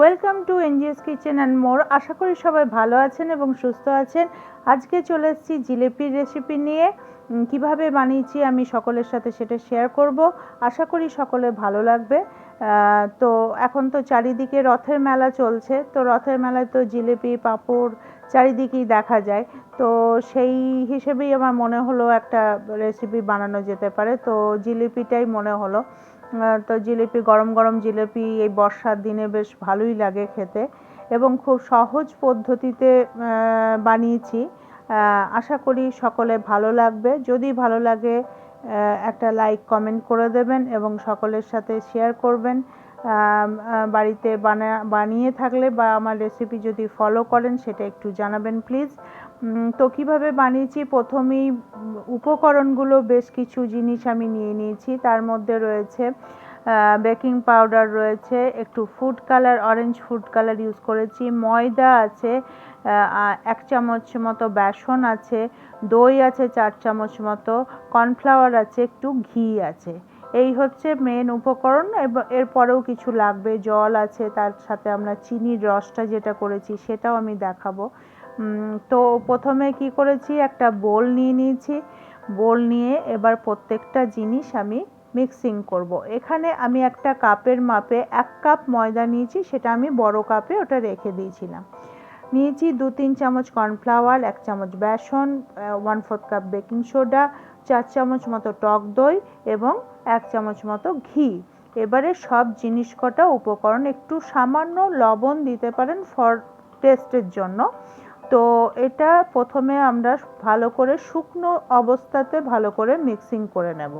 Welcome to NGS kitchen and more আশা করি সবাই ভালো আছেন এবং সুস্থ আছেন। আজকে চলে এসেছি জিলেপির রেসিপি নিয়ে। কীভাবে বানিয়েছি আমি সকলের সাথে সেটা শেয়ার করব। আশা করি সকলে ভালো লাগবে। তো এখন তো চারিদিকে রথের মেলা চলছে। তো রথের মেলায় তো জিলেপি, পাঁপড় চারিদিকেই দেখা যায়। তো সেই হিসেবেই আমার মনে হলো একটা রেসিপি বানানো যেতে পারে। তো জিলিপিটাই মনে হলো। তো জিলিপি, গরম গরম জিলিপি, এই বর্ষার দিনে বেশ ভালোই লাগে খেতে এবং খুব সহজ পদ্ধতিতে বানিয়েছি। আশা করি সকলে ভালো লাগবে। যদি ভালো লাগে একটা লাইক, কমেন্ট করে দেবেন এবং সকলের সাথে শেয়ার করবেন। বাড়িতে বানা, বানিয়ে থাকলে বা আমার রেসিপি যদি ফলো করেন, সেটা একটু জানাবেন প্লিজ। তো কীভাবে বানিয়েছি? প্রথমেই উপকরণগুলো বেশ কিছু জিনিস আমি নিয়ে নিয়েছি। তার মধ্যে রয়েছে বেকিং পাউডার রয়েছে, একটু food colour, orange food colour use করেছি, ময়দা আছে এক চামচ মতো বেসন আছে, দই আছে চার চামচ মতো, কর্নফ্লাওয়ার আছে, একটু ঘি আছে। এই হচ্ছে মেন উপকরণ। এরপরেও কিছু লাগবে, জল আছে, তার সাথে আমরা চিনির রসটা যেটা করেছি সেটাও আমি দেখাবো। তো প্রথমে কি করেছি? একটা বোল নিয়ে নিয়েছি। বোল নিয়ে এবার প্রত্যেকটা জিনিস আমি মিক্সিং করব। এখানে আমি একটা কাপের মাপে এক কাপ ময়দা নিয়েছি, সেটা আমি বড় কাপে ওটা রেখে দিয়েছিলাম। নিয়েছি দু তিন চামচ কর্নফ্লাওয়ার, এক চামচ বেসন one fourth cup baking soda চার চামচ মতো টক দই এবং এক চামচ মতো ঘি। এবারে সব জিনিস কটা উপকরণ একটু সামান্য লবণ দিতে পারেন ফর টেস্টের জন্য। তো এটা প্রথমে আমরা ভালো করে শুকনো অবস্থাতে ভালো করে মিক্সিং করে নেব।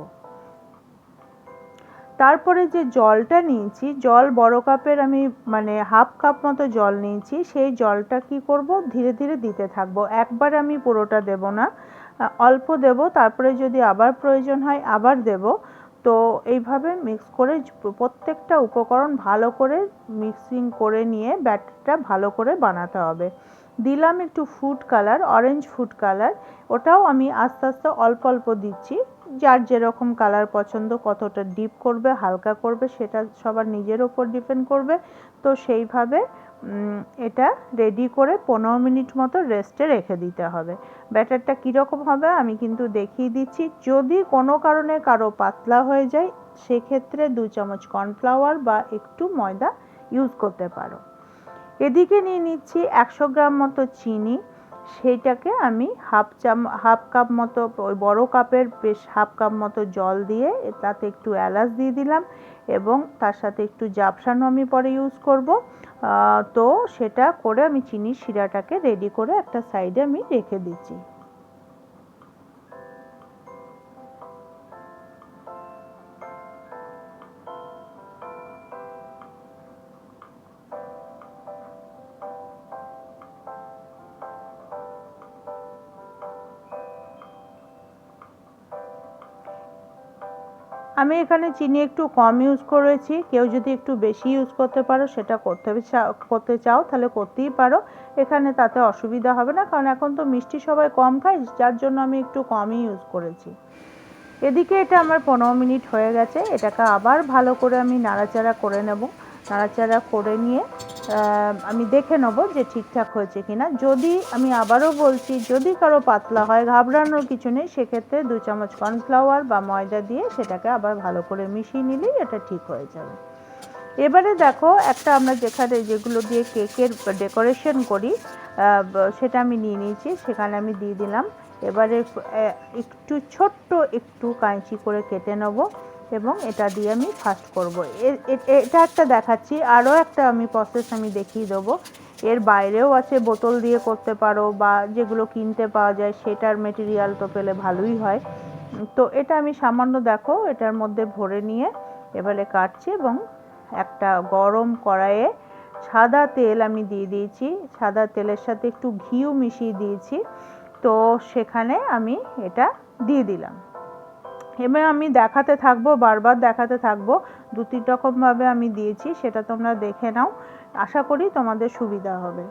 তারপরে যে জলটা নিয়েছি, জল বড় কাপের আমি মানে হাফ কাপ মতো জল নিয়েছি, সেই জলটা কি করব? ধীরে ধীরে দিতে থাকব। একবার আমি পুরোটা দেব না অল্প দেব, তারপরে যদি আবার প্রয়োজন হয় আবার দেব। তো এইভাবে মিক্স করে প্রত্যেকটা উপকরণ ভালো করে মিক্সিং করে নিয়ে ব্যাটারটা ভালো করে বানাতে হবে। দিলাম একটু food colour orange food colour ওটাও আমি আস্তে আস্তে অল্প অল্প দিচ্ছি। যার যেরকম কালার পছন্দ, কতটা ডিপ করবে, হালকা করবে, সেটা সবার নিজের ওপর ডিপেন্ড করবে। তো সেইভাবে এটা রেডি করে পনেরো মিনিট মতো রেস্টে রেখে দিতে হবে। ব্যাটারটা কীরকম হবে, আমি কিন্তু দেখিয়ে দিচ্ছি। যদি কোনো কারণে কারও পাতলা হয়ে যায়, সেক্ষেত্রে দু চামচ কর্নফ্লাওয়ার বা একটু ময়দা ইউজ করতে পারো। এদিকে নিয়ে নিচ্ছি একশো গ্রাম মতো চিনি। সেইটাকে আমি হাফ চাম, হাফ কাপ মতো ওই বড় কাপের বেশ হাফ কাপ মতো জল দিয়ে তাতে একটু এলাচ দিয়ে দিলাম এবং তার সাথে একটু জাপসানো আমি পরে ইউজ করব। তো সেটা করে আমি চিনির শিরাটাকে রেডি করে একটা সাইডে আমি রেখে দিচ্ছি। আমি এখানে চিনি একটু কম ইউজ করেছি। কেউ যদি একটু বেশি ইউজ করতে পারো, সেটা করতে করতে চাও, তাহলে করতেই পারো। এখানে তাতে অসুবিধা হবে না, কারণ এখন তো মিষ্টি সবাই কম খায়, যার জন্য আমি একটু কমই ইউজ করেছি। এদিকে এটা আমার পনেরো মিনিট হয়ে গেছে, এটাকে আবার ভালো করে আমি নাড়াচাড়া করে নেব। নাড়াচাড়া করে নিয়ে আমি দেখে নেব যে ঠিকঠাক হয়েছে কিনা। যদি আমি আবারও বলছি, যদি কারও পাতলা হয়, ঘাবড়ানোর কিছু নেই, সেক্ষেত্রে দু চামচ কর্নফ্লাওয়ার বা ময়দা দিয়ে সেটাকে আবার ভালো করে মিশিয়ে নিলেই এটা ঠিক হয়ে যাবে। এবারে দেখো, একটা আমরা যেখানে যেগুলো দিয়ে কেকের ডেকোরেশন করি সেটা আমি নিয়ে নিয়েছি, সেখানে আমি দিয়ে দিলাম। এবারে একটু ছোট্ট একটু কাঁচি করে কেটে নেব। এবং এটা দিয়ে আমি ফাস্ট করব। এটা একটা দেখাচ্ছি, আরও একটা আমি প্রসেস আমি দেখিয়ে দেবো। এর বাইরেও আছে, বোতল দিয়ে করতে পারো বা যেগুলো কিনতে পাওয়া যায়, সেটার মেটেরিয়াল তো পেলে ভালোই হয়। তো এটা আমি সামান্য দেখো, এটার মধ্যে ভরে নিয়ে এবারে কাটছি এবং একটা গরম কড়াইয়ে সাদা তেল আমি দিয়ে দিয়েছি। সাদা তেলের সাথে একটু ঘিও মিশিয়ে দিয়েছি। তো সেখানে আমি এটা দিয়ে দিলাম। এবার আমি দেখাতে থাকব, বারবার দেখাতে থাকব। দু, তিন রকমভাবে আমি দিয়েছি, সেটা তোমরা দেখে নাও। আশা করি তোমাদের সুবিধা হবে।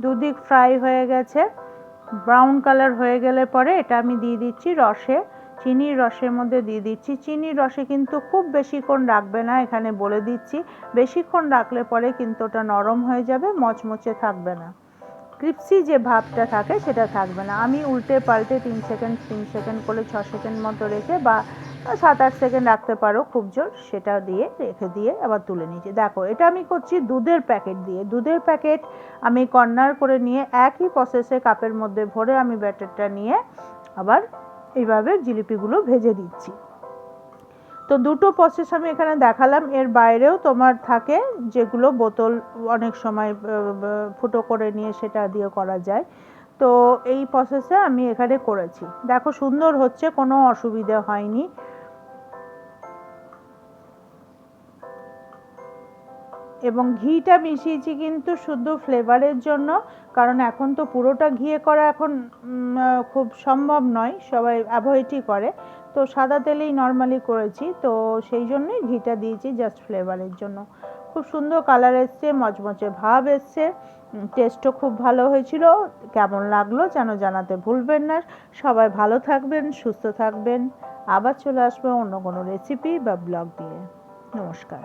দুদিক ফ্রাই হয়ে গেছে। ব্রাউন কালার হয়ে গেলে পরে এটা আমি দিয়ে দিচ্ছি রসে। চিনির রসের মধ্যে দিয়ে দিচ্ছি। চিনির রসে কিন্তু খুব বেশিক্ষণ রাখবে না, এখানে বলে দিচ্ছি। বেশিক্ষণ রাখলে পরে কিন্তু ওটা নরম হয়ে যাবে, মচমচে থাকবে না। ক্রিপসি যে ভাবটা থাকে সেটা থাকবে না। আমি উল্টে পাল্টে তিন সেকেন্ড তিন সেকেন্ড করে ছ সেকেন্ড মতো রেখে বা সাত আট সেকেন্ড রাখতে পারো খুব জোর, সেটা দিয়ে রেখে দিয়ে আবার তুলে নিয়েছি দেখো, এটা আমি করছি দুধের প্যাকেট দিয়ে। দুধের প্যাকেট আমি কর্নার করে নিয়ে একই প্রসেসে কাপের মধ্যে ভরে আমি ব্যাটারটা নিয়ে আবার এইভাবে জিলিপিগুলো ভেজে দিচ্ছি। তো দুটো প্রসেস আমি এখানে দেখালাম। এর বাইরেও তোমার থাকে যেগুলো বোতল অনেক সময় ফুটো করে নিয়ে সেটা দিয়ে করা যায়। তো এই প্রসেসে আমি এখানে করেছি। দেখো সুন্দর হচ্ছে, কোনো অসুবিধে হয়নি। এবং ঘিটা মিশিয়েছি কিন্তু শুধু ফ্লেভারের জন্য, কারণ এখন তো পুরোটা ঘিয়ে করা এখন খুব সম্ভব নয়, সবাই অ্যাভয়েডই করে। তো সাদা তেলেই নর্মালি করেছি, তো সেই জন্যই ঘিটা দিয়েছি জাস্ট ফ্লেভারের জন্য। খুব সুন্দর কালার এসছে, মচমচে ভাব এসছে টেস্টও খুব ভালো হয়েছিল। কেমন লাগল যেন জানাতে ভুলবেন না। সবাই ভালো থাকবেন, সুস্থ থাকবেন। আবার চলে আসবে অন্য কোনো রেসিপি বা ব্লগ দিয়ে নমস্কার।